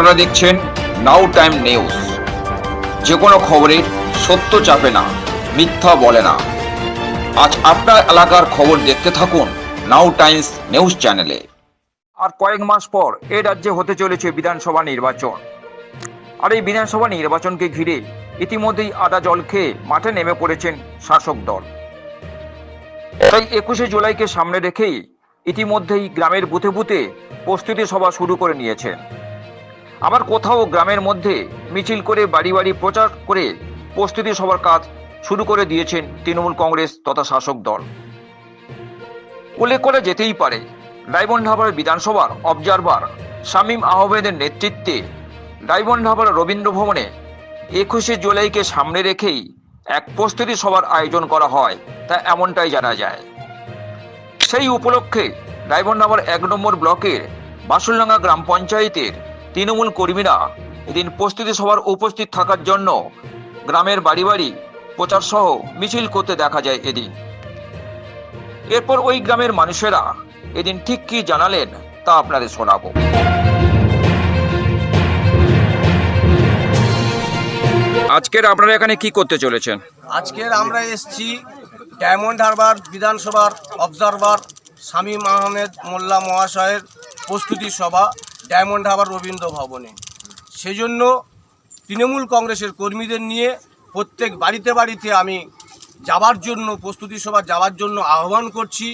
আপনারা দেখছেন নাও time news যে কোনো খবরের সত্য চাপে না, মিথ্যা বলে না। আজ আপনার এলাকার খবর দেখতে থাকুন নাও টাইমস নিউজ চ্যানেলে আর কয়েক মাস পর এ রাজ্যে হতে চলেছে বিধানসভা নির্বাচন। আর এই বিধানসভা নির্বাচনকে ঘিরে ইতিমধ্যেই আদা জল খেয়ে মাঠে নেমে পড়েছেন শাসক দল। তাই একুশে জুলাইকে সামনে রেখেই ইতিমধ্যেই গ্রামের বুথে বুথে প্রস্তুতি সভা শুরু করে নিয়েছেন। আবার কোথাও গ্রামের মধ্যে মিছিল করে বাড়ি বাড়ি প্রচার করে প্রস্তুতি সভার কাজ শুরু করে দিয়েছেন তৃণমূল কংগ্রেস তথা শাসক দল। উল্লেখ করে যেতেই পারে ডায়মন্ডহাবার বিধানসভার অবজারভার শামীম আহমেদের নেতৃত্বে ডায়মন্ডহাবার রবীন্দ্র ভবনে একুশে জুলাইকে সামনে রেখেই এক প্রস্তুতি সভার আয়োজন করা হয়, তা এমনটাই জানা যায়। সেই উপলক্ষে ডায়মন্ডহাবার এক নম্বর ব্লকের বাসুলডাঙ্গা গ্রাম পঞ্চায়েতের তৃণমূল কর্মীরা এদিন প্রস্তুতি সভার উপস্থিত থাকার জন্য গ্রামের বাড়ি বাড়ি প্রচার সহ মিছিল করতে দেখা যায় এদিন। এরপর ওই গ্রামের মানুষেরা এদিন ঠিক কি জানালেন তা আপনাদের শোনাবো। আজকের আপনারা এখানে কি করতে চলেছেন? আজকের আমরা এসছি ডায়মন্ড হারবার বিধানসভার অবজারভার শামীম আহমেদ মোল্লা মহাশয়ের প্রস্তুতি সভা। ডায়মন্ড হাবার রবীন্দ্র ভবনে। সেজন্য তৃণমূল কংগ্রেসের কর্মীদের নিয়ে প্রত্যেক বাড়িতে বাড়িতে আমি যাবার জন্য, প্রস্তুতি সভা যাওয়ার জন্য আহ্বান করছি,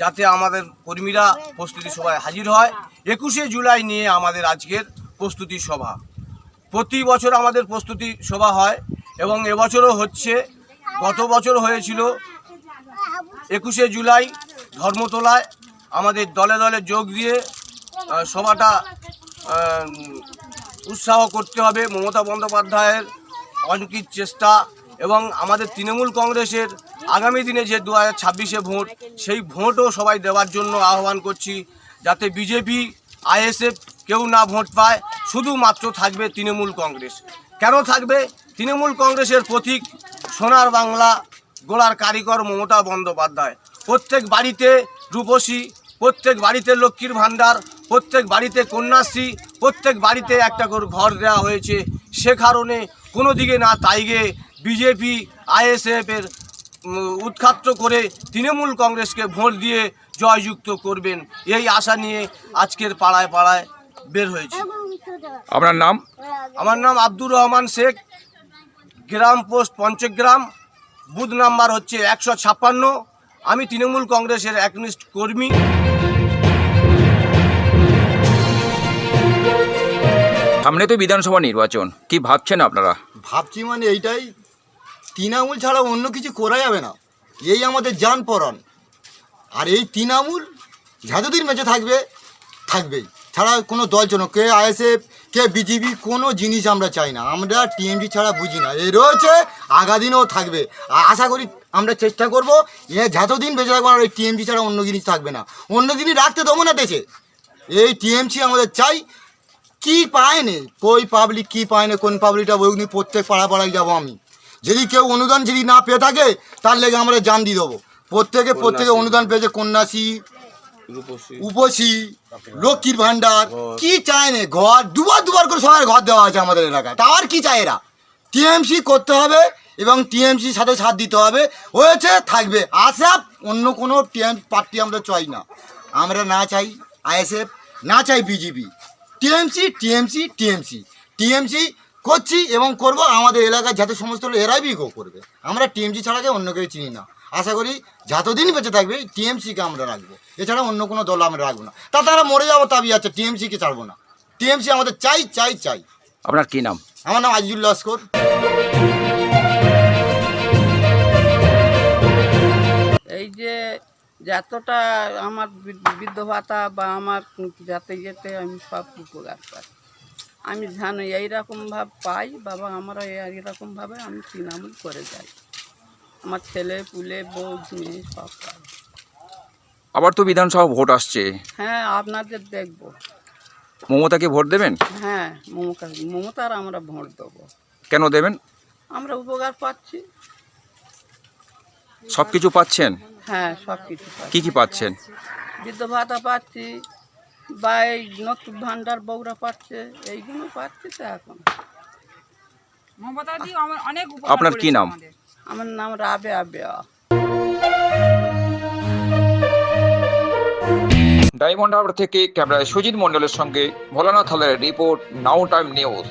যাতে আমাদের কর্মীরা প্রস্তুতি সভায় হাজির হয়। একুশে জুলাই নিয়ে আমাদের আজকের প্রস্তুতি সভা। প্রতি বছর আমাদের প্রস্তুতি সভা হয় এবং এবছরও হচ্ছে। গত বছর হয়েছিল একুশে জুলাই ধর্মতলায় আমাদের দলে দলে যোগ দিয়ে সভাটা উৎসাহ করতে হবে মমতা বন্দ্যোপাধ্যায়ের অঙ্কিত চেষ্টা এবং আমাদের তৃণমূল কংগ্রেসের আগামী দিনে যে দু হাজার ছাব্বিশে ভোট, সেই ভোটও সবাই দেওয়ার জন্য আহ্বান করছি যাতে বিজেপি, আইএসএফ কেউ না ভোট পায়, শুধুমাত্র থাকবে তৃণমূল কংগ্রেস। কেন থাকবে? তৃণমূল কংগ্রেসের প্রতীক সোনার বাংলা, গোলার কারিগর মমতা বন্দ্যোপাধ্যায়। প্রত্যেক বাড়িতে রূপসী, প্রত্যেক বাড়িতে লক্ষ্মীর ভাণ্ডার প্রত্যেক বাড়িতে কন্যাশ্রী প্রত্যেক বাড়িতে একটা করে ঘর দেওয়া হয়েছে। সে কারণে কোনো দিকে না তাইগে বিজেপি আইএসএফের উৎখাত করে তৃণমূল কংগ্রেসকে ভোট দিয়ে জয়যুক্ত করবেন। এই আশা নিয়ে আজকের পাড়ায় পাড়ায় বের হয়েছে। আপনার নাম? আমার নাম আব্দুর রহমান শেখ। গ্রাম পোস্ট পঞ্চগ্রাম। বুথ নাম্বার হচ্ছে একশো ছাপ্পান্ন। আমি তৃণমূল কংগ্রেসের একনিষ্ঠ কর্মী। সামনে তো বিধানসভা নির্বাচন, কি ভাবছেন আপনারা? ভাবছি মানে এইটাই, তৃণমূল ছাড়া অন্য কিছু করা যাবে না। এই আমাদের যান পরাণ আর এই তৃণমূল যতদিন বেঁচে থাকবে, থাকবেই। ছাড়া কোনো দল জন্য কে আইএসএফ, কে বিজেপি, কোনো জিনিস আমরা চাই না। আমরা টিএমসি ছাড়া বুঝি না। এ রয়েছে আগাদিনও থাকবে। আশা করি আমরা চেষ্টা করব, এ যতদিন বেঁচে থাকব, আর এই টিএমসি ছাড়া অন্য জিনিস থাকবে না। অন্য জিনিস রাখতে দেবো না দেশে। এই টিএমসি আমাদের চাই কি পায়নি? কই পাবলিক কি পায়নি কোন পাবলিকটা নিয়ে প্রত্যেক পাড়া পাড়ায় যাব আমি। যদি কেউ অনুদান যদি না পেয়ে থাকে তার লেগে আমরা জান দিয়ে দেবো। প্রত্যেকে প্রত্যেকে অনুদান পেয়েছে কন্যাশ্রী উপসী লক্ষ্মীর ভান্ডার কি চায় না? ঘর দুবার দুবার করে সবাই ঘর দেওয়া আছে আমাদের এলাকায়। তা আর কি চায় এরা? টিএমসি করতে হবে এবং টিএমসি সাথে সাথ দিতে হবে। হয়েছে থাকবে। আসাপ অন্য কোনো টিএম পার্টি আমরা চাই না। আমরা না চাই আইএসএফ না চাই BJP TMC TMC TMC. TMC করছি এবং করব আমাদের এলাকায় যাতে সমস্ত লোক এরাই বিগো করবে। আমরা টিএমসি ছাড়াকে অন্য কেউ চিনি না। আশা করি যতদিন বেঁচে থাকবে টিএমসিকে আমরা রাখব। এছাড়া অন্য কোনো দল আমরা রাখব না। তা তারা মরে যাব তাবি আছে টিএমসিকে ছাড়বো না। টিএমসি আমাদের চাই চাই চাই। আপনার কি নাম? আমার নাম আজিজুল লস্কর। এই যে যতটা আমার বৃদ্ধ- ভাতা বা আমার যাতে যেতে আমি সব উপকার পাই। আমি জানি এইরকমভাবে পাই বাবা আমরা এইরকমভাবে আমি তৃণমূল করে যাই। আমার ছেলে পুলে বউ মেয়ে সব পাই। আবার তো বিধানসভা ভোট আসছে। হ্যাঁ আপনাদের দেখব। মমতাকে ভোট দেবেন? হ্যাঁ মমতা মমতার আমরা ভোট দেবো। কেন দেবেন? আমরা উপকার পাচ্ছি। সব কিছু পাচ্ছেন? হ্যাঁ সব কিছু কি কি পাচ্ছেন? বৃদ্ধ ভাতা পাচ্ছি বা এই নতুন ভান্ডার বউরা পাচ্ছে এইগুলো পাচ্ছে তো এখন। মমতাদি আমার অনেক আপনার কি নাম? আমার নাম রাবে আবেয়া ডায়মন্ড হারবার থেকে ক্যামেরায় সুজিত মণ্ডলের সঙ্গে ভোলানাথ হালের রিপোর্ট নাও টাইম নিউজ।